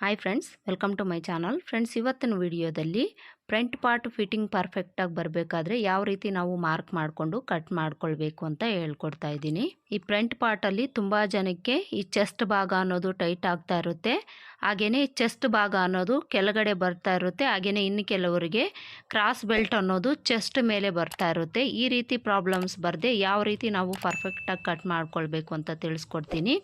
Hi friends welcome to my channel friends ಇವತ್ತಿನ ವಿಡಿಯೋದಲ್ಲಿ front part fitting ಪರ್ಫೆಕ್ಟಾಗಿ ಬರಬೇಕಾದ್ರೆ ಯಾವ ರೀತಿ ನಾವು ಮಾರ್ಕ್ ಮಾಡಿಕೊಂಡು ಕಟ್ ಮಾಡ್ಕೊಳ್ಬೇಕು ಅಂತ ಹೇಳ್ಕೊಡ್ತಾ ಇದ್ದೀನಿ. ಈ ಫ್ರಂಟ್ ಪಾರ್ಟಲ್ಲಿ ತುಂಬ ಜನಕ್ಕೆ ಈ ಚೆಸ್ಟ್ ಭಾಗ ಅನ್ನೋದು ಟೈಟ್ ಆಗ್ತಾ ಇರುತ್ತೆ. ಹಾಗೆಯೇ ಚೆಸ್ಟ್ ಭಾಗ ಅನ್ನೋದು ಕೆಳಗಡೆ ಬರ್ತಾ ಇರುತ್ತೆ. ಹಾಗೆಯೇ ಇನ್ನು ಕೆಲವರಿಗೆ ಕ್ರಾಸ್ ಬೆಲ್ಟ್ ಅನ್ನೋದು ಚೆಸ್ಟ್ ಮೇಲೆ ಬರ್ತಾ ಇರುತ್ತೆ. ಈ ರೀತಿ ಪ್ರಾಬ್ಲಮ್ಸ್ ಬರದೆ ಯಾವ ರೀತಿ ನಾವು ಪರ್ಫೆಕ್ಟಾಗಿ ಕಟ್ ಮಾಡ್ಕೊಳ್ಬೇಕು ಅಂತ ತಿಳಿಸ್ಕೊಡ್ತೀನಿ.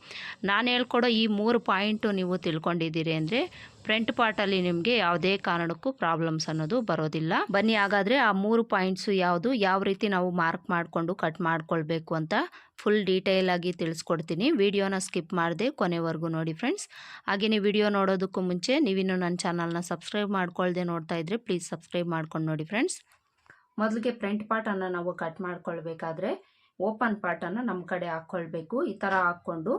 ನಾನು ಹೇಳ್ಕೊಡೋ ಈ ಮೂರು ಪಾಯಿಂಟು ನೀವು ತಿಳ್ಕೊಂಡಿದ್ದೀರಿ ಅಂದರೆ ಫ್ರಂಟ್ ಪಾರ್ಟಲ್ಲಿ ನಿಮಗೆ ಯಾವುದೇ ಕಾರಣಕ್ಕೂ ಪ್ರಾಬ್ಲಮ್ಸ್ ಅನ್ನೋದು ಬರೋದಿಲ್ಲ. ಬನ್ನಿ, ಹಾಗಾದರೆ ಆ ಮೂರು ಪಾಯಿಂಟ್ಸು ಯಾವುದು, ಯಾವ ರೀತಿ ನಾವು ಮಾರ್ಕ್ ಮಾಡಿಕೊಂಡು ಕಟ್ ಮಾಡ್ಕೊಳ್ಬೇಕು ಅಂತ ಫುಲ್ ಡೀಟೇಲ್ ಆಗಿ ತಿಳಿಸ್ಕೊಡ್ತೀನಿ. ವಿಡಿಯೋನ ಸ್ಕಿಪ್ ಮಾಡದೆ ಕೊನೆವರೆಗೂ ನೋಡಿ ಫ್ರೆಂಡ್ಸ್. ಹಾಗೆಯೇ ವಿಡಿಯೋ ನೋಡೋದಕ್ಕೂ ಮುಂಚೆ ನೀವಿನ್ನೂ ನನ್ನ ಚಾನಲ್ನ ಸಬ್ಸ್ಕ್ರೈಬ್ ಮಾಡ್ಕೊಳ್ಳದೆ ನೋಡ್ತಾ ಇದ್ರೆ ಪ್ಲೀಸ್ ಸಬ್ಸ್ಕ್ರೈಬ್ ಮಾಡ್ಕೊಂಡು ನೋಡಿ ಫ್ರೆಂಡ್ಸ್. ಮೊದಲಿಗೆ ಫ್ರಂಟ್ ಪಾರ್ಟನ್ನು ನಾವು ಕಟ್ ಮಾಡ್ಕೊಳ್ಬೇಕಾದ್ರೆ ಓಪನ್ ಪಾರ್ಟನ್ನು ನಮ್ಮ ಕಡೆ ಹಾಕ್ಕೊಳ್ಬೇಕು. ಈ ಥರ ಹಾಕ್ಕೊಂಡು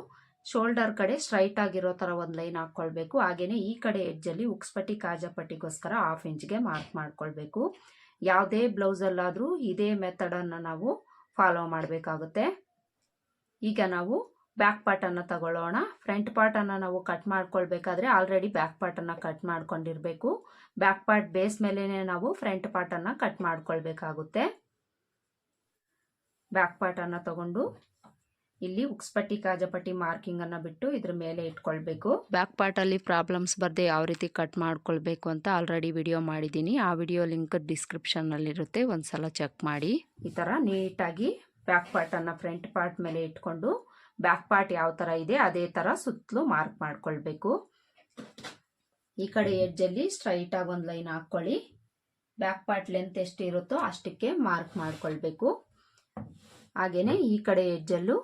ಶೋಲ್ಡರ್ ಕಡೆ ಸ್ಟ್ರೈಟ್ ಆಗಿರೋ ಥರ ಒಂದು ಲೈನ್ ಹಾಕ್ಕೊಳ್ಬೇಕು ಹಾಗೆಯೇ ಈ ಕಡೆ ಎಡ್ಜಲ್ಲಿ ಉಕ್ಸ್ಪಟ್ಟಿ ಕಾಜಪಟ್ಟಿಗೋಸ್ಕರ ಹಾಫ್ ಇಂಚ್ಗೆ ಮಾರ್ಕ್ ಮಾಡ್ಕೊಳ್ಬೇಕು. ಯಾವುದೇ ಬ್ಲೌಸಲ್ಲಾದರೂ ಇದೇ ಮೆಥಡನ್ನು ನಾವು ಫಾಲೋ ಮಾಡಬೇಕಾಗುತ್ತೆ. ಈಗ ನಾವು ಬ್ಯಾಕ್ ಪಾರ್ಟನ್ನು ತಗೊಳ್ಳೋಣ. ಫ್ರಂಟ್ ಪಾರ್ಟನ್ನು ನಾವು ಕಟ್ ಮಾಡ್ಕೊಳ್ಬೇಕಾದ್ರೆ ಆಲ್ರೆಡಿ ಬ್ಯಾಕ್ ಪಾರ್ಟನ್ನು ಕಟ್ ಮಾಡ್ಕೊಂಡಿರಬೇಕು. ಬ್ಯಾಕ್ ಪಾರ್ಟ್ ಬೇಸ್ ಮೇಲೇ ನಾವು ಫ್ರಂಟ್ ಪಾರ್ಟನ್ನು ಕಟ್ ಮಾಡ್ಕೊಳ್ಬೇಕಾಗುತ್ತೆ. ಬ್ಯಾಕ್ ಪಾರ್ಟನ್ನು ತಗೊಂಡು ಇಲ್ಲಿ ಉಕ್ಸ್ಪಟ್ಟಿ ಕಾಜಪಟ್ಟಿ ಮಾರ್ಕಿಂಗ್ ಅನ್ನ ಬಿಟ್ಟು ಇದ್ರ ಮೇಲೆ ಇಟ್ಕೊಳ್ಬೇಕು. ಬ್ಯಾಕ್ ಪಾರ್ಟ್ ಅಲ್ಲಿ ಪ್ರಾಬ್ಲಮ್ಸ್ ಬರ್ದೆ ಯಾವ ರೀತಿ ಕಟ್ ಮಾಡ್ಕೊಳ್ಬೇಕು ಅಂತ ಆಲ್ರೆಡಿ ವಿಡಿಯೋ ಮಾಡಿದ್ದೀನಿ. ಆ ವಿಡಿಯೋ ಲಿಂಕ್ ಡಿಸ್ಕ್ರಿಪ್ಷನ್ ಅಲ್ಲಿ ಇರುತ್ತೆ. ಒಂದ್ಸಲ ಚೆಕ್ ಮಾಡಿ. ಈ ತರ ನೀಟಾಗಿ ಬ್ಯಾಕ್ ಪಾರ್ಟ್ ಅನ್ನ ಫ್ರಂಟ್ ಪಾರ್ಟ್ ಮೇಲೆ ಇಟ್ಕೊಂಡು ಬ್ಯಾಕ್ ಪಾರ್ಟ್ ಯಾವ ತರ ಇದೆ ಅದೇ ತರ ಸುತ್ತಲೂ ಮಾರ್ಕ್ ಮಾಡ್ಕೊಳ್ಬೇಕು. ಈ ಕಡೆ ಎಡ್ಜ್ ಅಲ್ಲಿ ಸ್ಟ್ರೈಟ್ ಆಗಿ ಒಂದು ಲೈನ್ ಹಾಕೊಳ್ಳಿ ಬ್ಯಾಕ್ ಪಾರ್ಟ್ ಲೆಂತ್ ಎಷ್ಟು ಇರುತ್ತೋ ಅಷ್ಟಕ್ಕೆ ಮಾರ್ಕ್ ಮಾಡ್ಕೊಳ್ಬೇಕು. ಹಾಗೇನೆ ಈ ಕಡೆ ಎಡ್ಜಲ್ಲೂ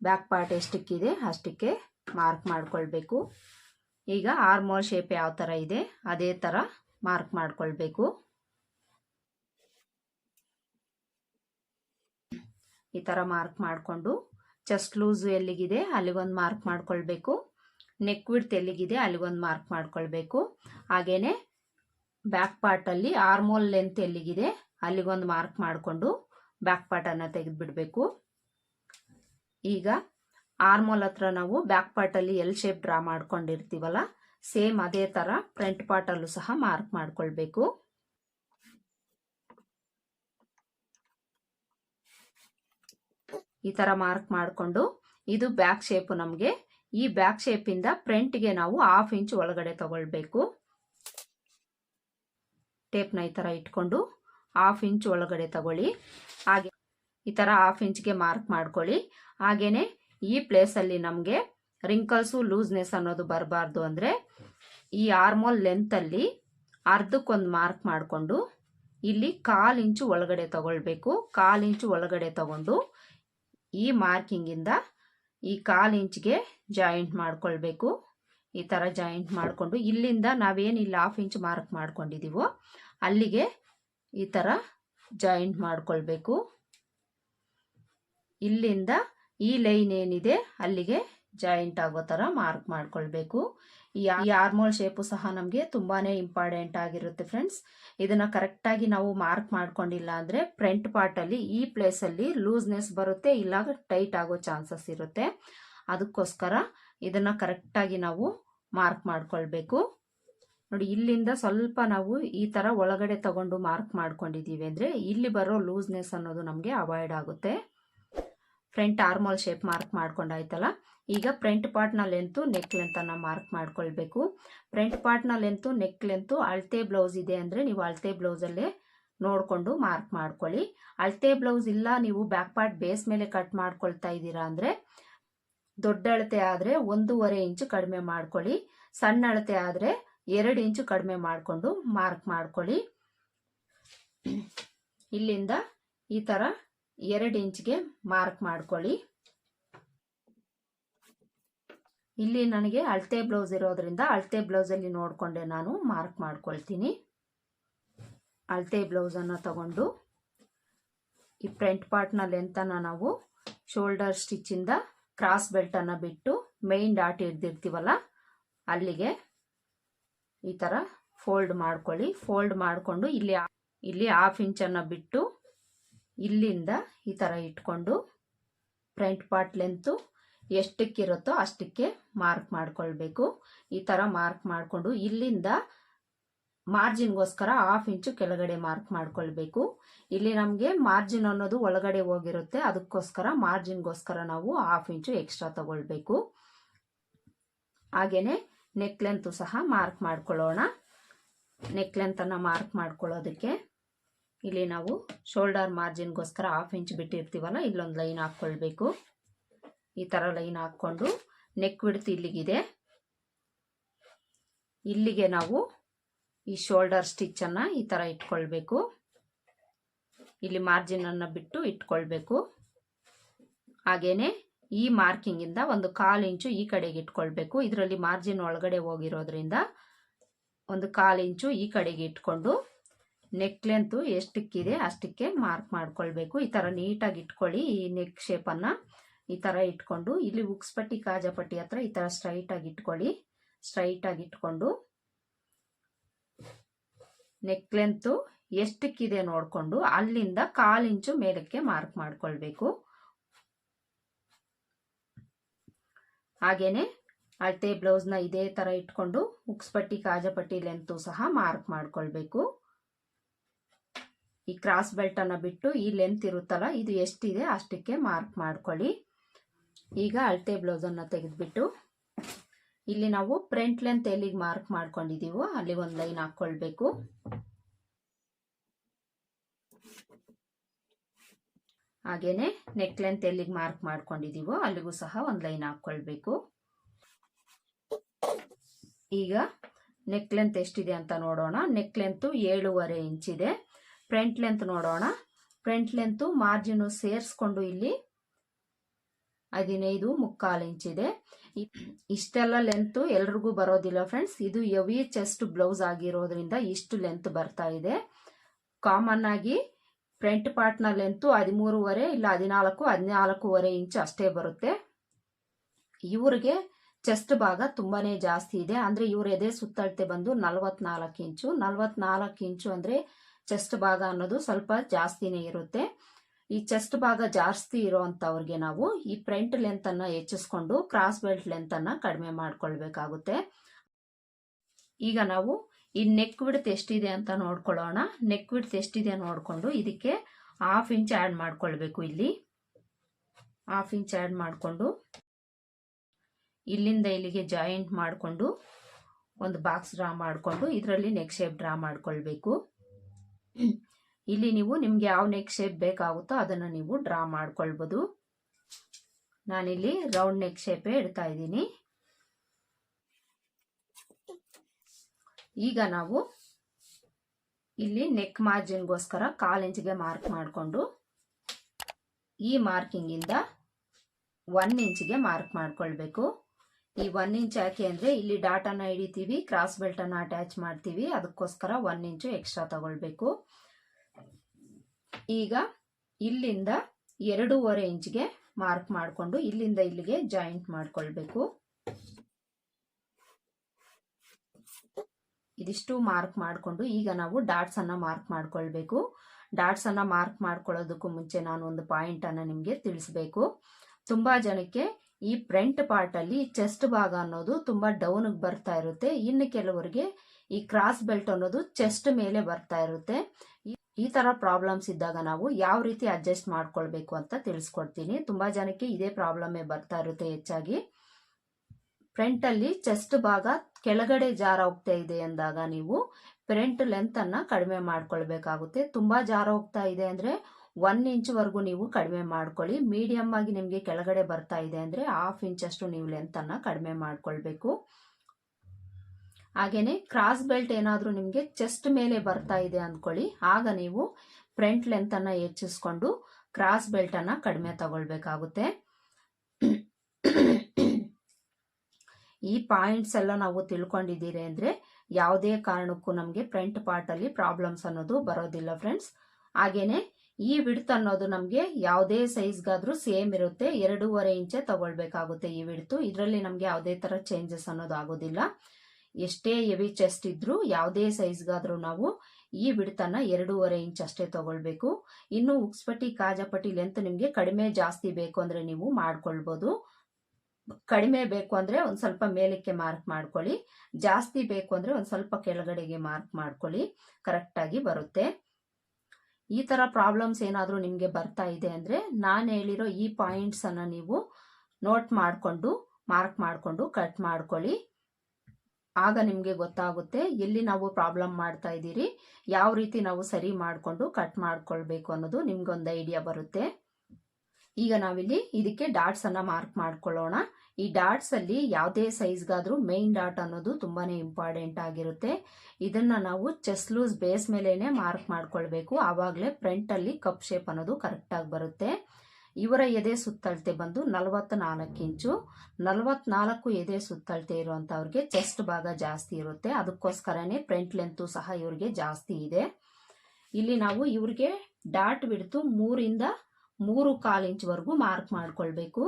ಬ್ಯಾಕ್ ಪಾರ್ಟ್ ಎಷ್ಟಕ್ಕಿದೆ ಅಷ್ಟಕ್ಕೆ ಮಾರ್ಕ್ ಮಾಡಿಕೊಳ್ಬೇಕು. ಈಗ ಆರ್ಮೋಲ್ ಶೇಪ್ ಯಾವ ಥರ ಇದೆ ಅದೇ ಥರ ಮಾರ್ಕ್ ಮಾಡಿಕೊಳ್ಬೇಕು. ಈ ಥರ ಮಾರ್ಕ್ ಮಾಡಿಕೊಂಡು ಚೆಸ್ಟ್ ಲೂಸು ಎಲ್ಲಿಗಿದೆ ಅಲ್ಲಿಗೊಂದು ಮಾರ್ಕ್ ಮಾಡಿಕೊಳ್ಬೇಕು. ನೆಕ್ ವಿಡ್ತ್ ಎಲ್ಲಿಗಿದೆ ಅಲ್ಲಿಗೊಂದು ಮಾರ್ಕ್ ಮಾಡಿಕೊಳ್ಬೇಕು. ಹಾಗೆಯೇ ಬ್ಯಾಕ್ ಪಾರ್ಟಲ್ಲಿ ಆರ್ಮೋಲ್ ಲೆಂತ್ ಎಲ್ಲಿಗಿದೆ ಅಲ್ಲಿಗೊಂದು ಮಾರ್ಕ್ ಮಾಡಿಕೊಂಡು ಬ್ಯಾಕ್ ಪಾರ್ಟನ್ನು ತೆಗೆದುಬಿಡಬೇಕು. ಈಗ ಆರ್ಮೋಲ್ ಹತ್ರ ನಾವು ಬ್ಯಾಕ್ ಪಾರ್ಟಲ್ಲಿ ಎಲ್ ಶೇಪ್ ಡ್ರಾ ಮಾಡ್ಕೊಂಡಿರ್ತೀವಲ್ಲ ಸೇಮ್ ಅದೇ ಥರ ಫ್ರಂಟ್ ಪಾರ್ಟಲ್ಲೂ ಸಹ ಮಾರ್ಕ್ ಮಾಡ್ಕೊಳ್ಬೇಕು. ಈ ಥರ ಮಾರ್ಕ್ ಮಾಡಿಕೊಂಡು ಇದು ಬ್ಯಾಕ್ ಶೇಪ್ ನಮಗೆ. ಈ ಬ್ಯಾಕ್ ಶೇಪಿಂದ ಫ್ರಂಟ್ಗೆ ನಾವು ಹಾಫ್ ಇಂಚ್ ಒಳಗಡೆ ತಗೊಳ್ಬೇಕು. ಟೇಪ್ನ ಈ ಥರ ಇಟ್ಕೊಂಡು ಹಾಫ್ ಇಂಚ್ ಒಳಗಡೆ ತಗೊಳ್ಳಿ. ಹಾಗೆ ಈ ಥರ ಹಾಫ್ ಇಂಚ್ಗೆ ಮಾರ್ಕ್ ಮಾಡ್ಕೊಳ್ಳಿ. ಹಾಗೇನೆ ಈ ಪ್ಲೇಸಲ್ಲಿ ನಮಗೆ ರಿಂಕಲ್ಸು ಲೂಸ್ನೆಸ್ ಅನ್ನೋದು ಬರಬಾರ್ದು ಅಂದರೆ ಈ ಆರ್ಮೋಲ್ ಲೆಂತಲ್ಲಿ ಅರ್ಧಕ್ಕೊಂದು ಮಾರ್ಕ್ ಮಾಡಿಕೊಂಡು ಇಲ್ಲಿ ಕಾಲು ಇಂಚು ಒಳಗಡೆ ತಗೊಳ್ಬೇಕು. ಕಾಲು ಇಂಚು ಒಳಗಡೆ ತಗೊಂಡು ಈ ಮಾರ್ಕಿಂಗಿಂದ ಈ ಕಾಲು ಇಂಚ್ಗೆ ಜಾಯಿಂಟ್ ಮಾಡ್ಕೊಳ್ಬೇಕು. ಈ ಥರ ಜಾಯಿಂಟ್ ಮಾಡಿಕೊಂಡು ಇಲ್ಲಿಂದ ನಾವೇನು ಇಲ್ಲಿ ಹಾಫ್ ಇಂಚ್ ಮಾರ್ಕ್ ಮಾಡ್ಕೊಂಡಿದ್ದೀವೋ ಅಲ್ಲಿಗೆ ಈ ಥರ ಜಾಯಿಂಟ್ ಮಾಡ್ಕೊಳ್ಬೇಕು. ಇಲ್ಲಿಂದ ಈ ಲೈನ್ ಏನಿದೆ, ಅಲ್ಲಿಗೆ ಜಾಯಿಂಟ್ ಆಗೋ ಥರ ಮಾರ್ಕ್ ಮಾಡ್ಕೊಳ್ಬೇಕು. ಈ ಆರ್ಮೋಲ್ ಶೇಪು ಸಹ ನಮಗೆ ತುಂಬಾನೇ ಇಂಪಾರ್ಟೆಂಟ್ ಆಗಿರುತ್ತೆ ಫ್ರೆಂಡ್ಸ್ ಇದನ್ನು ಕರೆಕ್ಟಾಗಿ ನಾವು ಮಾರ್ಕ್ ಮಾಡ್ಕೊಂಡಿಲ್ಲ ಅಂದರೆ ಫ್ರಂಟ್ ಪಾರ್ಟಲ್ಲಿ ಈ ಪ್ಲೇಸಲ್ಲಿ ಲೂಸ್ನೆಸ್ ಬರುತ್ತೆ ಇಲ್ಲ ಟೈಟ್ ಆಗೋ ಚಾನ್ಸಸ್ ಇರುತ್ತೆ. ಅದಕ್ಕೋಸ್ಕರ ಇದನ್ನು ಕರೆಕ್ಟಾಗಿ ನಾವು ಮಾರ್ಕ್ ಮಾಡ್ಕೊಳ್ಬೇಕು. ನೋಡಿ, ಇಲ್ಲಿಂದ ಸ್ವಲ್ಪ ನಾವು ಈ ಥರ ಒಳಗಡೆ ತಗೊಂಡು ಮಾರ್ಕ್ ಮಾಡ್ಕೊಂಡಿದ್ದೀವಿ ಅಂದರೆ ಇಲ್ಲಿ ಬರೋ ಲೂಸ್ನೆಸ್ ಅನ್ನೋದು ನಮಗೆ ಅವಾಯ್ಡ್ ಆಗುತ್ತೆ. ಫ್ರಂಟ್ ಆರ್ಮೋಲ್ ಶೇಪ್ ಮಾರ್ಕ್ ಮಾಡ್ಕೊಂಡಾಯ್ತಲ್ಲ? ಈಗ ಫ್ರಂಟ್ ಪಾರ್ಟ್ನ ಲೆಂತು ನೆಕ್ ಲೆಂತನ್ನು ಮಾರ್ಕ್ ಮಾಡ್ಕೊಳ್ಬೇಕು. ಫ್ರಂಟ್ ಪಾರ್ಟ್ನ ಲೆಂತು ನೆಕ್ ಲೆಂತು ಅಳತೆ ಬ್ಲೌಸ್ ಇದೆ ಅಂದರೆ ನೀವು ಅಳತೆ ಬ್ಲೌಸಲ್ಲೇ ನೋಡಿಕೊಂಡು ಮಾರ್ಕ್ ಮಾಡ್ಕೊಳ್ಳಿ. ಅಳತೆ ಬ್ಲೌಸ್ ಇಲ್ಲ, ನೀವು ಬ್ಯಾಕ್ ಪಾರ್ಟ್ ಬೇಸ್ ಮೇಲೆ ಕಟ್ ಮಾಡ್ಕೊಳ್ತಾ ಇದ್ದೀರಾ ಅಂದರೆ ದೊಡ್ಡ ಅಳತೆ ಆದರೆ ಒಂದೂವರೆ ಇಂಚು ಕಡಿಮೆ ಮಾಡ್ಕೊಳ್ಳಿ. ಸಣ್ಣ ಅಳತೆ ಆದರೆ ಎರಡು ಇಂಚು ಕಡಿಮೆ ಮಾಡಿಕೊಂಡು ಮಾರ್ಕ್ ಮಾಡ್ಕೊಳ್ಳಿ. ಇಲ್ಲಿಂದ ಈ ಥರ ಎರಡು ಇಂಚ್ಗೆ ಮಾರ್ಕ್ ಮಾಡ್ಕೊಳ್ಳಿ. ಇಲ್ಲಿ ನನಗೆ ಅಳತೆ ಬ್ಲೌಸ್ ಇರೋದ್ರಿಂದ ಅಳತೆ ಬ್ಲೌಸಲ್ಲಿ ನೋಡಿಕೊಂಡೆ ನಾನು ಮಾರ್ಕ್ ಮಾಡ್ಕೊಳ್ತೀನಿ. ಅಳತೆ ಬ್ಲೌಸನ್ನು ತಗೊಂಡು ಈ ಫ್ರಂಟ್ ಪಾರ್ಟ್ನ ಲೆಂತನ್ನು ನಾವು ಶೋಲ್ಡರ್ ಸ್ಟಿಚ್ಚಿಂದ ಕ್ರಾಸ್ ಬೆಲ್ಟನ್ನು ಬಿಟ್ಟು ಮೇಯ್ನ್ ಡಾಟ್ ಹಿಡ್ದಿರ್ತೀವಲ್ಲ, ಅಲ್ಲಿಗೆ ಈ ಥರ ಫೋಲ್ಡ್ ಮಾಡ್ಕೊಳ್ಳಿ. ಫೋಲ್ಡ್ ಮಾಡಿಕೊಂಡು ಇಲ್ಲಿ ಇಲ್ಲಿ ಹಾಫ್ ಇಂಚನ್ನು ಬಿಟ್ಟು ಇಲ್ಲಿಂದ ಈ ಥರ ಇಟ್ಕೊಂಡು ಫ್ರಂಟ್ ಪಾರ್ಟ್ ಲೆಂತು ಎಷ್ಟಕ್ಕಿರುತ್ತೋ ಅಷ್ಟಕ್ಕೆ ಮಾರ್ಕ್ ಮಾಡ್ಕೊಳ್ಬೇಕು. ಈ ಥರ ಮಾರ್ಕ್ ಮಾಡಿಕೊಂಡು ಇಲ್ಲಿಂದ ಮಾರ್ಜಿನ್ಗೋಸ್ಕರ ಹಾಫ್ ಇಂಚು ಕೆಳಗಡೆ ಮಾರ್ಕ್ ಮಾಡ್ಕೊಳ್ಬೇಕು. ಇಲ್ಲಿ ನಮಗೆ ಮಾರ್ಜಿನ್ ಅನ್ನೋದು ಒಳಗಡೆ ಹೋಗಿರುತ್ತೆ. ಅದಕ್ಕೋಸ್ಕರ ಮಾರ್ಜಿನ್ಗೋಸ್ಕರ ನಾವು ಹಾಫ್ ಇಂಚು ಎಕ್ಸ್ಟ್ರಾ ತಗೊಳ್ಬೇಕು. ಹಾಗೆಯೇ ನೆಕ್ ಲೆಂತು ಸಹ ಮಾರ್ಕ್ ಮಾಡ್ಕೊಳ್ಳೋಣ. ನೆಕ್ ಲೆಂತನ್ನು ಮಾರ್ಕ್ ಮಾಡ್ಕೊಳ್ಳೋದಕ್ಕೆ ಇಲ್ಲಿ ನಾವು ಶೋಲ್ಡರ್ ಮಾರ್ಜಿನ್ಗೋಸ್ಕರ ಹಾಫ್ ಇಂಚ್ ಬಿಟ್ಟಿರ್ತೀವಲ್ಲ, ಇಲ್ಲೊಂದು ಲೈನ್ ಹಾಕ್ಕೊಳ್ಬೇಕು. ಈ ಥರ ಲೈನ್ ಹಾಕ್ಕೊಂಡು ನೆಕ್ ಬಿಡ್ತು ಇಲ್ಲಿಗಿದೆ. ಇಲ್ಲಿಗೆ ನಾವು ಈ ಶೋಲ್ಡರ್ ಸ್ಟಿಚ್ಚನ್ನು ಈ ಥರ ಇಟ್ಕೊಳ್ಬೇಕು. ಇಲ್ಲಿ ಮಾರ್ಜಿನನ್ನು ಬಿಟ್ಟು ಇಟ್ಕೊಳ್ಬೇಕು. ಹಾಗೇನೆ ಈ ಮಾರ್ಕಿಂಗಿಂದ ಒಂದು ಕಾಲು ಇಂಚು ಈ ಕಡೆಗೆ ಇಟ್ಕೊಳ್ಬೇಕು. ಇದರಲ್ಲಿ ಮಾರ್ಜಿನ್ ಒಳಗಡೆ ಹೋಗಿರೋದ್ರಿಂದ ಒಂದು ಕಾಲು ಇಂಚು ಈ ಕಡೆಗೆ ಇಟ್ಕೊಂಡು ನೆಕ್ ಲೆಂತು ಎಷ್ಟಕ್ಕಿದೆ ಅಷ್ಟಕ್ಕೆ ಮಾರ್ಕ್ ಮಾಡ್ಕೊಳ್ಬೇಕು. ಈ ಥರ ನೀಟಾಗಿ ಇಟ್ಕೊಳ್ಳಿ ಈ ನೆಕ್ ಶೇಪನ್ನು ಈ ಥರ ಇಟ್ಕೊಂಡು ಇಲ್ಲಿ ಉಕ್ಸ್ಪಟ್ಟಿ ಕಾಜಪಟ್ಟಿ ಹತ್ರ ಈ ಥರ ಸ್ಟ್ರೈಟಾಗಿ ಇಟ್ಕೊಳ್ಳಿ. ಸ್ಟ್ರೈಟಾಗಿ ಇಟ್ಕೊಂಡು ನೆಕ್ ಲೆಂತು ಎಷ್ಟಕ್ಕಿದೆ ನೋಡಿಕೊಂಡು ಅಲ್ಲಿಂದ ಕಾಲು ಇಂಚು ಮೇಲಕ್ಕೆ ಮಾರ್ಕ್ ಮಾಡ್ಕೊಳ್ಬೇಕು. ಹಾಗೇನೆ ಅಳತೆ ಬ್ಲೌಸ್ನ ಇದೇ ಥರ ಇಟ್ಕೊಂಡು ಉಕ್ಸ್ಪಟ್ಟಿ ಕಾಜಪಟ್ಟಿ ಲೆಂತು ಸಹ ಮಾರ್ಕ್ ಮಾಡ್ಕೊಳ್ಬೇಕು. ಈ ಕ್ರಾಸ್ ಬೆಲ್ಟನ್ನು ಬಿಟ್ಟು ಈ ಲೆಂತ್ ಇರುತ್ತಲ್ಲ, ಇದು ಎಷ್ಟಿದೆ ಅಷ್ಟಕ್ಕೆ ಮಾರ್ಕ್ ಮಾಡ್ಕೊಳ್ಳಿ. ಈಗ ಅಳತೆ ಬ್ಲೌಸನ್ನು ತೆಗೆದುಬಿಟ್ಟು, ಇಲ್ಲಿ ನಾವು ಫ್ರಂಟ್ ಲೆಂತ್ ಎಲ್ಲಿಗೆ ಮಾರ್ಕ್ ಮಾಡ್ಕೊಂಡಿದ್ದೀವೋ ಅಲ್ಲಿ ಒಂದು ಲೈನ್ ಹಾಕ್ಕೊಳ್ಬೇಕು. ಹಾಗೇನೆ ನೆಕ್ ಲೆಂತ್ ಎಲ್ಲಿಗೆ ಮಾರ್ಕ್ ಮಾಡ್ಕೊಂಡಿದ್ದೀವೋ ಅಲ್ಲಿಗೂ ಸಹ ಒಂದು ಲೈನ್ ಹಾಕ್ಕೊಳ್ಬೇಕು. ಈಗ ನೆಕ್ ಲೆಂತ್ ಎಷ್ಟಿದೆ ಅಂತ ನೋಡೋಣ. ನೆಕ್ ಲೆಂತು ಏಳೂವರೆ ಇಂಚಿದೆ. ಫ್ರಂಟ್ ಲೆಂತ್ ನೋಡೋಣ. ಫ್ರಂಟ್ ಲೆಂತು ಮಾರ್ಜಿನು ಸೇರಿಸ್ಕೊಂಡು ಇಲ್ಲಿ ಹದಿನೈದು ಮುಕ್ಕಾಲು ಇಂಚಿದೆ ಇಷ್ಟೆಲ್ಲ ಲೆಂತ್ ಎಲ್ರಿಗೂ ಬರೋದಿಲ್ಲ ಫ್ರೆಂಡ್ಸ್. ಇದು ಎವಿ ಚೆಸ್ಟ್ ಬ್ಲೌಸ್ ಆಗಿರೋದ್ರಿಂದ ಇಷ್ಟು ಲೆಂತ್ ಬರ್ತಾ ಇದೆ. ಕಾಮನ್ ಆಗಿ ಫ್ರಂಟ್ ಪಾರ್ಟ್ನ ಲೆಂತು ಹದಿಮೂರುವರೆ ಇಲ್ಲ ಹದಿನಾಲ್ಕು, ಹದಿನಾಲ್ಕೂವರೆ ಇಂಚು ಅಷ್ಟೇ ಬರುತ್ತೆ. ಇವ್ರಿಗೆ ಚೆಸ್ಟ್ ಭಾಗ ತುಂಬಾನೇ ಜಾಸ್ತಿ ಇದೆ. ಅಂದ್ರೆ ಇವ್ರ ಎದೆ ಸುತ್ತಳತೆ ಬಂದು ನಲ್ವತ್ನಾಲ್ಕು ಇಂಚು. ನಲ್ವತ್ನಾಲ್ಕು ಇಂಚು ಅಂದ್ರೆ ಚೆಸ್ಟ್ ಭಾಗ ಅನ್ನೋದು ಸ್ವಲ್ಪ ಜಾಸ್ತಿನೇ ಇರುತ್ತೆ. ಈ ಚೆಸ್ಟ್ ಭಾಗ ಜಾಸ್ತಿ ಇರೋವಂಥವ್ರಿಗೆ ನಾವು ಈ ಫ್ರಂಟ್ ಲೆಂತ್ ಅನ್ನ ಹೆಚ್ಚಿಸ್ಕೊಂಡು ಕ್ರಾಸ್ ಬೆಲ್ಟ್ ಲೆಂತ್ ಅನ್ನ ಕಡಿಮೆ ಮಾಡ್ಕೊಳ್ಬೇಕಾಗುತ್ತೆ. ಈಗ ನಾವು ಈ ನೆಕ್ ವಿಡ್ತ್ ಎಷ್ಟಿದೆ ಅಂತ ನೋಡ್ಕೊಳ್ಳೋಣ. ನೆಕ್ ವಿಡ್ತ್ ಎಷ್ಟಿದೆ ನೋಡಿಕೊಂಡು ಇದಕ್ಕೆ ಹಾಫ್ ಇಂಚ್ ಆ್ಯಡ್ ಮಾಡ್ಕೊಳ್ಬೇಕು ಇಲ್ಲಿ. ಹಾಫ್ ಇಂಚ್ ಆ್ಯಡ್ ಮಾಡಿಕೊಂಡು ಇಲ್ಲಿಂದ ಇಲ್ಲಿಗೆ ಜಾಯಿಂಟ್ ಮಾಡಿಕೊಂಡು ಒಂದು ಬಾಕ್ಸ್ ಡ್ರಾ ಮಾಡಿಕೊಂಡು ಇದರಲ್ಲಿ ನೆಕ್ ಶೇಪ್ ಡ್ರಾ ಮಾಡ್ಕೊಳ್ಬೇಕು. ಇಲ್ಲಿ ನೀವು ನಿಮ್ಗೆ ಯಾವ ನೆಕ್ ಶೇಪ್ ಬೇಕಾಗುತ್ತೋ ಅದನ್ನು ನೀವು ಡ್ರಾ ಮಾಡ್ಕೊಳ್ಬೋದು. ನಾನಿಲ್ಲಿ ರೌಂಡ್ ನೆಕ್ ಶೇಪೇ ಇಡ್ತಾ ಇದ್ದೀನಿ. ಈಗ ನಾವು ಇಲ್ಲಿ ನೆಕ್ ಮಾರ್ಜಿನ್ಗೋಸ್ಕರ ಕಾಲ್ ಇಂಚ್ಗೆ ಮಾರ್ಕ್ ಮಾಡಿಕೊಂಡು ಈ ಮಾರ್ಕಿಂಗಿಂದ ಒನ್ ಇಂಚ್ಗೆ ಮಾರ್ಕ್ ಮಾಡ್ಕೊಳ್ಬೇಕು. ಈ ಒನ್ ಇಂಚ್ ಯಾಕೆ ಅಂದರೆ ಇಲ್ಲಿ ಡಾಟನ್ನ ಹಿಡಿತೀವಿ ಕ್ರಾಸ್ ಬೆಲ್ಟನ್ನು ಅಟ್ಯಾಚ್ ಮಾಡ್ತೀವಿ. ಅದಕ್ಕೋಸ್ಕರ ಒನ್ ಇಂಚು ಎಕ್ಸ್ಟ್ರಾ ತಗೊಳ್ಬೇಕು. ಈಗ ಇಲ್ಲಿಂದ ಎರಡೂವರೆ ಇಂಚ್ಗೆ ಮಾರ್ಕ್ ಮಾಡಿಕೊಂಡು ಇಲ್ಲಿಂದ ಇಲ್ಲಿಗೆ ಜಾಯಿಂಟ್ ಮಾಡ್ಕೊಳ್ಬೇಕು. ಇದಿಷ್ಟು ಮಾರ್ಕ್ ಮಾಡಿಕೊಂಡು ಈಗ ನಾವು ಡಾಟ್ಸ್ ಅನ್ನ ಮಾರ್ಕ್ ಮಾಡ್ಕೊಳ್ಬೇಕು. ಡಾಟ್ಸ್ ಅನ್ನ ಮಾರ್ಕ್ ಮಾಡ್ಕೊಳ್ಳೋದಕ್ಕೂ ಮುಂಚೆ ನಾನು ಒಂದು ಪಾಯಿಂಟ್ ಅನ್ನ ನಿಮಗೆ ತಿಳಿಸ್ಬೇಕು. ತುಂಬಾ ಜನಕ್ಕೆ ಈ ಫ್ರಂಟ್ ಪಾರ್ಟ್ ಅಲ್ಲಿ ಚೆಸ್ಟ್ ಭಾಗ ಅನ್ನೋದು ತುಂಬಾ ಡೌನ್ ಬರ್ತಾ ಇರುತ್ತೆ. ಇನ್ನು ಕೆಲವರಿಗೆ ಈ ಕ್ರಾಸ್ ಬೆಲ್ಟ್ ಅನ್ನೋದು ಚೆಸ್ಟ್ ಮೇಲೆ ಬರ್ತಾ ಇರುತ್ತೆ. ಈ ತರ ಪ್ರಾಬ್ಲಮ್ಸ್ ಇದ್ದಾಗ ನಾವು ಯಾವ ರೀತಿ ಅಡ್ಜಸ್ಟ್ ಮಾಡ್ಕೊಳ್ಬೇಕು ಅಂತ ತಿಳಿಸ್ಕೊಡ್ತೀನಿ. ತುಂಬಾ ಜನಕ್ಕೆ ಇದೇ ಪ್ರಾಬ್ಲಮ್ಮೇ ಬರ್ತಾ ಇರುತ್ತೆ ಹೆಚ್ಚಾಗಿ. ಫ್ರಂಟ್ ಅಲ್ಲಿ ಚೆಸ್ಟ್ ಭಾಗ ಕೆಳಗಡೆ ಜಾರ ಹೋಗ್ತಾ ಇದೆ ಅಂದಾಗ ನೀವು ಫ್ರಂಟ್ ಲೆಂತ್ ಅನ್ನ ಕಡಿಮೆ ಮಾಡ್ಕೊಳ್ಬೇಕಾಗುತ್ತೆ. ತುಂಬಾ ಜಾರ ಹೋಗ್ತಾ ಇದೆ ಅಂದ್ರೆ ಒನ್ ಇಂಚ್ ವರೆಗೂ ನೀವು ಕಡಿಮೆ ಮಾಡ್ಕೊಳ್ಳಿ. ಮೀಡಿಯಂ ಆಗಿ ನಿಮಗೆ ಕೆಳಗಡೆ ಬರ್ತಾ ಇದೆ ಅಂದ್ರೆ ಹಾಫ್ ಇಂಚ್ ಅಷ್ಟು ನೀವು ಲೆಂತ್ ಅನ್ನ ಕಡಿಮೆ ಮಾಡ್ಕೊಳ್ಬೇಕು. ಹಾಗೆಯೇ ಕ್ರಾಸ್ ಬೆಲ್ಟ್ ಏನಾದರೂ ನಿಮಗೆ ಚೆಸ್ಟ್ ಮೇಲೆ ಬರ್ತಾ ಇದೆ ಅಂದ್ಕೊಳ್ಳಿ ಆಗ ನೀವು ಫ್ರಂಟ್ ಲೆಂತ್ ಅನ್ನ ಹೆಚ್ಚಿಸ್ಕೊಂಡು ಕ್ರಾಸ್ ಬೆಲ್ಟನ್ನು ಕಡಿಮೆ ತಗೊಳ್ಬೇಕಾಗುತ್ತೆ. ಈ ಪಾಯಿಂಟ್ಸ್ ಎಲ್ಲ ನಾವು ತಿಳ್ಕೊಂಡಿದ್ದೀರಿ ಅಂದ್ರೆ ಯಾವುದೇ ಕಾರಣಕ್ಕೂ ನಮಗೆ ಫ್ರಂಟ್ ಪಾರ್ಟ್ ಅಲ್ಲಿ ಪ್ರಾಬ್ಲಮ್ಸ್ ಅನ್ನೋದು ಬರೋದಿಲ್ಲ ಫ್ರೆಂಡ್ಸ್ ಹಾಗೇನೆ ಈ ವಿಡ್ತ್ ಅನ್ನೋದು ನಮಗೆ ಯಾವುದೇ ಸೈಜ್ಗಾದ್ರೂ ಸೇಮ್ ಇರುತ್ತೆ. ಎರಡೂವರೆ ಇಂಚೆ ತಗೊಳ್ಬೇಕಾಗುತ್ತೆ ಈ ವಿಡ್ತು. ಇದರಲ್ಲಿ ನಮಗೆ ಯಾವುದೇ ತರ ಚೇಂಜಸ್ ಅನ್ನೋದು ಆಗೋದಿಲ್ಲ. ಎಷ್ಟೇ ಹೆವಿ ಚೆಸ್ಟ್ ಇದ್ರೂ ಯಾವುದೇ ಸೈಜ್ಗಾದ್ರೂ ನಾವು ಈ ಬಿಡ್ತನ್ನ ಎರಡೂವರೆ ಇಂಚ್ ಅಷ್ಟೇ ತಗೊಳ್ಬೇಕು. ಇನ್ನು ಉಕ್ಸ್ಪಟ್ಟಿ, ಕಾಜಪಟ್ಟಿ ಲೆಂತ್ ನಿಮಗೆ ಕಡಿಮೆ ಜಾಸ್ತಿ ಬೇಕು ಅಂದ್ರೆ ನೀವು ಮಾಡ್ಕೊಳ್ಬೋದು. ಕಡಿಮೆ ಬೇಕು ಅಂದ್ರೆ ಒಂದ್ ಸ್ವಲ್ಪ ಮೇಲಕ್ಕೆ ಮಾರ್ಕ್ ಮಾಡ್ಕೊಳ್ಳಿ. ಜಾಸ್ತಿ ಬೇಕು ಅಂದ್ರೆ ಒಂದ್ ಸ್ವಲ್ಪ ಕೆಳಗಡೆಗೆ ಮಾರ್ಕ್ ಮಾಡ್ಕೊಳ್ಳಿ. ಕರೆಕ್ಟಾಗಿ ಬರುತ್ತೆ. ಈ ಥರ ಪ್ರಾಬ್ಲಮ್ಸ್ ಏನಾದರೂ ನಿಮಗೆ ಬರ್ತಾ ಇದೆ ಅಂದರೆ ನಾನು ಹೇಳಿರೋ ಈ ಪಾಯಿಂಟ್ಸನ್ನು ನೀವು ನೋಟ್ ಮಾಡಿಕೊಂಡು ಮಾರ್ಕ್ ಮಾಡಿಕೊಂಡು ಕಟ್ ಮಾಡ್ಕೊಳ್ಳಿ. ಆಗ ನಿಮಗೆ ಗೊತ್ತಾಗುತ್ತೆ ಎಲ್ಲಿ ನಾವು ಪ್ರಾಬ್ಲಮ್ ಮಾಡ್ತಾ ಇದ್ದೀರಿ, ಯಾವ ರೀತಿ ನಾವು ಸರಿ ಮಾಡಿಕೊಂಡು ಕಟ್ ಮಾಡ್ಕೊಳ್ಬೇಕು ಅನ್ನೋದು ನಿಮ್ಗೊಂದು ಐಡಿಯಾ ಬರುತ್ತೆ. ಈಗ ನಾವಿಲ್ಲಿ ಇದಕ್ಕೆ ಡಾಟ್ಸ್ ಅನ್ನ ಮಾರ್ಕ್ ಮಾಡ್ಕೊಳ್ಳೋಣ. ಈ ಡಾಟ್ಸ್ ಅಲ್ಲಿ ಯಾವುದೇ ಸೈಜ್ಗಾದ್ರೂ ಮೇನ್ ಡಾಟ್ ಅನ್ನೋದು ತುಂಬಾನೇ ಇಂಪಾರ್ಟೆಂಟ್ ಆಗಿರುತ್ತೆ. ಇದನ್ನ ನಾವು ಚೆಸ್ ಲೂಸ್ ಬೇಸ್ ಮೇಲೇನೆ ಮಾರ್ಕ್ ಮಾಡ್ಕೊಳ್ಬೇಕು. ಆವಾಗಲೇ ಫ್ರಂಟ್ ಅಲ್ಲಿ ಕಪ್ ಶೇಪ್ ಅನ್ನೋದು ಕರೆಕ್ಟ್ ಆಗಿ ಬರುತ್ತೆ. ಇವರ ಎದೆ ಸುತ್ತಳತೆ ಬಂದು ನಲವತ್ನಾಲ್ಕು ಇಂಚು. ನಲವತ್ನಾಲ್ಕು ಎದೆ ಸುತ್ತಳತೆ ಇರುವಂತವ್ರಿಗೆ ಚೆಸ್ಟ್ ಭಾಗ ಜಾಸ್ತಿ ಇರುತ್ತೆ. ಅದಕ್ಕೋಸ್ಕರನೇ ಫ್ರಂಟ್ ಲೆಂತು ಸಹ ಇವ್ರಿಗೆ ಜಾಸ್ತಿ ಇದೆ. ಇಲ್ಲಿ ನಾವು ಇವ್ರಿಗೆ ಡಾಟ್ ಬಿಡ್ತು ಮೂರಿಂದ ಮೂರು ಕಾಲು ಇಂಚ್ವರೆಗೂ ಮಾರ್ಕ್ ಮಾಡ್ಕೊಳ್ಬೇಕು.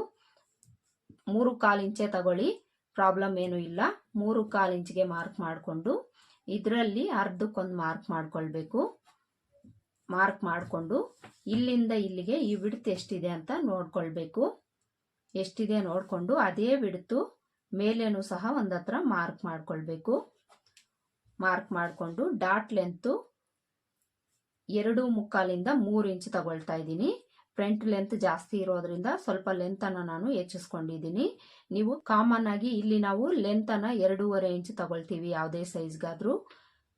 ಮೂರು ಕಾಲು ಇಂಚೆ ತಗೊಳ್ಳಿ, ಪ್ರಾಬ್ಲಮ್ ಏನು ಇಲ್ಲ. ಮೂರು ಕಾಲು ಇಂಚ್ಗೆ ಮಾರ್ಕ್ ಮಾಡಿಕೊಂಡು, ಇದರಲ್ಲಿ ಅರ್ಧಕ್ಕೊಂದು ಮಾರ್ಕ್ ಮಾಡ್ಕೊಳ್ಬೇಕು. ಮಾರ್ಕ್ ಮಾಡಿಕೊಂಡು, ಇಲ್ಲಿಂದ ಇಲ್ಲಿಗೆ ಈ ಬಿಡ್ತು ಎಷ್ಟಿದೆ ಅಂತ ನೋಡ್ಕೊಳ್ಬೇಕು. ಎಷ್ಟಿದೆ ನೋಡಿಕೊಂಡು, ಅದೇ ಬಿಡ್ತು ಮೇಲೇನು ಸಹ ಒಂದು ಹತ್ರ ಮಾರ್ಕ್ ಮಾಡ್ಕೊಳ್ಬೇಕು. ಮಾರ್ಕ್ ಮಾಡಿಕೊಂಡು, ಡಾಟ್ ಲೆಂತು ಎರಡು ಮುಕ್ಕಾಲಿಂದ ಮೂರು ಇಂಚ್ ತಗೊಳ್ತಾ ಇದ್ದೀನಿ. ಫ್ರಂಟ್ ಲೆಂತ್ ಜಾಸ್ತಿ ಇರೋದ್ರಿಂದ ಸ್ವಲ್ಪ ಲೆಂತ್ ಅನ್ನ ನಾನು ಹೆಚ್ಚಿಸ್ಕೊಂಡಿದ್ದೀನಿ. ನೀವು ಕಾಮನ್ ಆಗಿ ಇಲ್ಲಿ ನಾವು ಲೆಂತ್ ಅನ್ನ ಎರಡೂವರೆ ಇಂಚ್ ತಗೊಳ್ತೀವಿ ಯಾವುದೇ ಸೈಜ್ಗಾದ್ರೂ.